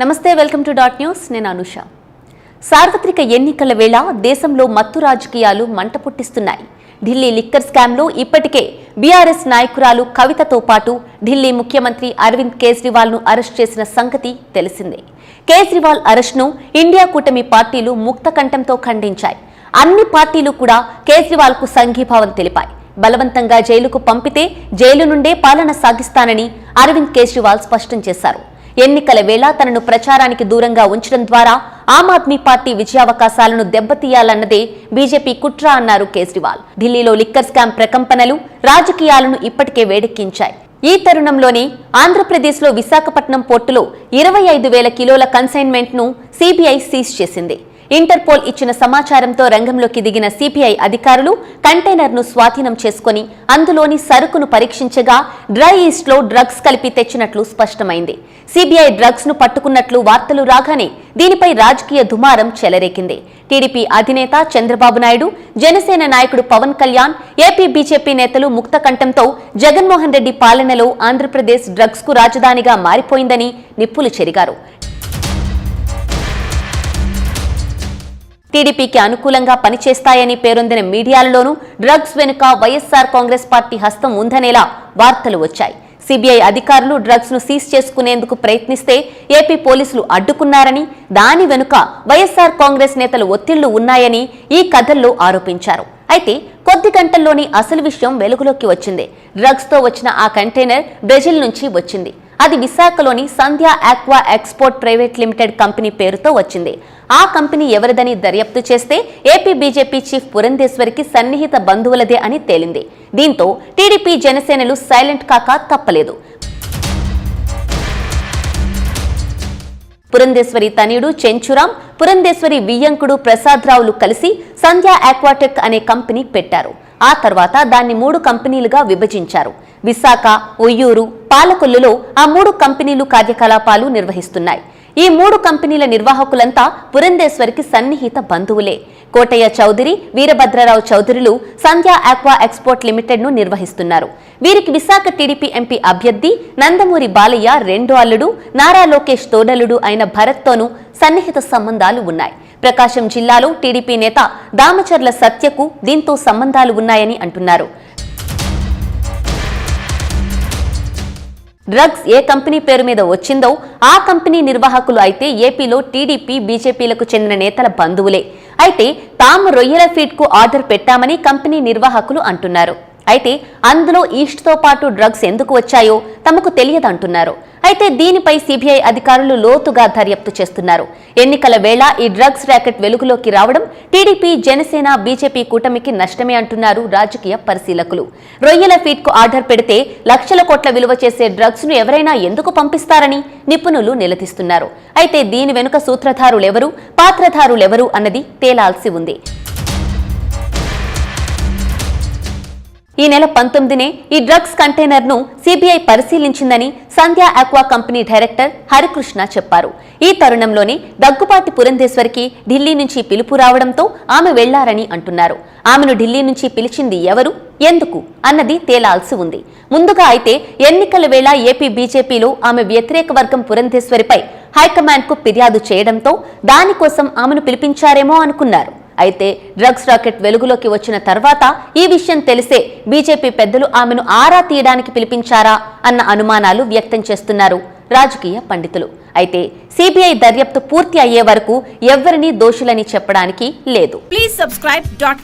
నమస్తే welcome to dot news. నేను అనుష. సార్వత్రిక ఎన్నికల వేళ దేశంలో మత్తు రాజకీయాలు మంట పుట్టిస్తున్నాయి. ఢిల్లీ లిక్కర్ స్కామ్లో ఇప్పటికే బీఆర్ఎస్ నాయకురాలు కవితతో పాటు ఢిల్లీ ముఖ్యమంత్రి అరవింద్ కేజ్రీవాల్ను అరెస్ట్ చేసిన సంగతి తెలిసిందే. కేజ్రీవాల్ అరెస్ట్ను ఇండియా కూటమి పార్టీలు ముక్త కంఠంతో ఖండించాయి. అన్ని పార్టీలు కూడా కేజ్రీవాల్కు సంఘీభావం తెలిపాయి. బలవంతంగా జైలుకు పంపితే జైలు నుండే పాలన సాగిస్తానని అరవింద్ కేజ్రీవాల్ స్పష్టం చేశారు. ఎన్నికల వేళ తనను ప్రచారానికి దూరంగా ఉంచడం ద్వారా ఆమ్ ఆద్మీ పార్టీ విజయావకాశాలను దెబ్బతీయాలన్నదే బీజేపీ కుట్ర అన్నారు కేజ్రీవాల్. ఢిల్లీలో లిక్కర్ స్కామ్ ప్రకంపనలు రాజకీయాలను ఇప్పటికే వేడెక్కించాయి. ఈ తరుణంలోనే ఆంధ్రప్రదేశ్లో విశాఖపట్నం పోర్టులో ఇరవై ఐదు వేల కిలోల కన్సైన్మెంట్ను సిబిఐ సీజ్ చేసింది. ఇంటర్పోల్ ఇచ్చిన సమాచారంతో రంగంలోకి దిగిన సిపిఐ అధికారులు కంటైనర్ను స్వాధీనం చేసుకుని అందులోని సరుకును పరీక్షించగా డ్రై ఈస్ట్లో డ్రగ్స్ కలిపి తెచ్చినట్లు స్పష్టమైంది. సిబిఐ డ్రగ్స్ను పట్టుకున్నట్లు వార్తలు రాగానే దీనిపై రాజకీయ దుమారం చెలరేకింది. టీడీపీ అధినేత చంద్రబాబు నాయుడు జనసేన నాయకుడు పవన్ కళ్యాణ్ ఏపీ బీజేపీ నేతలు ముక్తకంఠంతో జగన్మోహన్ రెడ్డి పాలనలో ఆంధ్రప్రదేశ్ డ్రగ్స్కు రాజధానిగా మారిపోయిందని నిప్పులు చెరిగారు. టీడీపీకి అనుకూలంగా పనిచేస్తాయని పేరొందిన మీడియాలలోనూ డ్రగ్స్ వెనుక వైఎస్సార్ కాంగ్రెస్ పార్టీ హస్తం ఉందనేలా వార్తలు వచ్చాయి. సిబిఐ అధికారులు డ్రగ్స్ను సీజ్ చేసుకునేందుకు ప్రయత్నిస్తే ఏపీ పోలీసులు అడ్డుకున్నారని దాని వెనుక వైఎస్సార్ కాంగ్రెస్ నేతలు ఒత్తిళ్ళు ఉన్నాయని ఈ కథల్లో ఆరోపించారు. అయితే కొద్ది గంటల్లోని అసలు విషయం వెలుగులోకి వచ్చింది. డ్రగ్స్తో వచ్చిన ఆ కంటైనర్ బ్రెజిల్ నుంచి వచ్చింది. అది విశాఖలోని Sandhya aqua export private limited company పేరుతో వచ్చింది. ఆ కంపెనీ ఎవరిదని దర్యాప్తు చేస్తే ఏపీ బీజేపీ చీఫ్ పురంధేశ్వరికి సన్నిహిత బంధువులదే అని తేలింది. దీంతో టీడీపీ జనసేనలు సైలెంట్ కాక తప్పలేదు. పురంధేశ్వరి తనయుడు చెంచురాం పురంధేశ్వరి వియ్యంకుడు ప్రసాదరావులు కలిసి సంధ్య ఆక్వాటెక్ అనే కంపెనీ పెట్టారు. ఆ తర్వాత దాన్ని మూడు కంపెనీలుగా విభజించారు. విశాఖ ఒయ్యూరు పాలకొల్లులో ఆ మూడు కంపెనీలు కార్యకలాపాలు నిర్వహిస్తున్నాయి. ఈ మూడు కంపెనీల నిర్వాహకులంతా పురంధేశ్వరికి సన్నిహిత బంధువులే. కోటయ్య చౌదరి వీరభద్రరావు చౌదరులు సంధ్యా ఆక్వా ఎక్స్పోర్ట్ లిమిటెడ్ను నిర్వహిస్తున్నారు. వీరికి విశాఖ టీడీపీ ఎంపీ అభ్యర్థి నందమూరి బాలయ్య రెండో అల్లుడు నారా లోకేష్ తోడలుడు అయిన భరత్తోనూ సన్నిహిత సంబంధాలు ఉన్నాయి. ప్రకాశం జిల్లాలో టీడీపీ నేత దామచర్ల సత్యకు దీంతో సంబంధాలు ఉన్నాయని అంటున్నారు. డ్రగ్స్ ఏ కంపెనీ పేరు మీద వచ్చిందో ఆ కంపెనీ నిర్వాహకులు అయితే ఏపీలో టీడీపీ బీజేపీలకు చెందిన నేతల బంధువులే. అయితే తాము రొయ్యల ఫీడ్కు ఆర్డర్ పెట్టామని కంపెనీ నిర్వాహకులు అంటున్నారు. అయితే అందులో ఈస్ట్తో పాటు డ్రగ్స్ ఎందుకు వచ్చాయో తమకు తెలియదంటున్నారు. అయితే దీనిపై సిబిఐ అధికారులు లోతుగా దర్యాప్తు చేస్తున్నారు. ఎన్నికల వేళ ఈ డ్రగ్స్ ర్యాకెట్ వెలుగులోకి రావడం టీడీపీ జనసేన బీజేపీ కూటమికి నష్టమే అంటున్నారు రాజకీయ పరిశీలకులు. రొయ్యల ఫీడ్కు ఆర్డర్ పెడితే లక్షల కోట్ల విలువ చేసే డ్రగ్స్ను ఎవరైనా ఎందుకు పంపిస్తారని నిపుణులు నిలదీస్తున్నారు. అయితే దీని వెనుక సూత్రధారులెవరు పాత్రధారులెవరు అన్నది తేలాల్సి ఉంది. ఈ నెల పంతొమ్మిదినే ఈ డ్రగ్స్ కంటైనర్ను CBI పరిశీలించిందని Sandhya aqua company director Harikrishna చెప్పారు. ఈ తరుణంలోనే దగ్గుపాటి పురంధేశ్వరికి ఢిల్లీ నుంచి పిలుపు రావడంతో ఆమె వెళ్ళారని అంటున్నారు. ఆమెను ఢిల్లీ నుంచి పిలిచింది ఎవరు ఎందుకు అన్నది తేలాల్సి ఉంది. ముందుగా అయితే ఎన్నికల వేళ ఏపీ బీజేపీలో ఆమె వ్యతిరేక వర్గం పురంధేశ్వరిపై హైకమాండ్కు ఫిర్యాదు చేయడంతో దానికోసం ఆమెను పిలిపించారేమో అనుకున్నారు. అయితే డ్రగ్స్ రాకెట్ వెలుగులోకి వచ్చిన తర్వాత ఈ విషయం తెలిసే బీజేపీ పెద్దలు ఆమెను ఆరా తీయడానికి పిలిపించారా అన్న అనుమానాలు వ్యక్తం చేస్తున్నారు రాజకీయ పండితులు అయితే సిబిఐ దర్యాప్తు పూర్తి అయ్యే వరకు ఎవ్వరినీ దోషులని చెప్పడానికి లేదు ప్లీజ్ సబ్స్క్రైబ్ డాట్.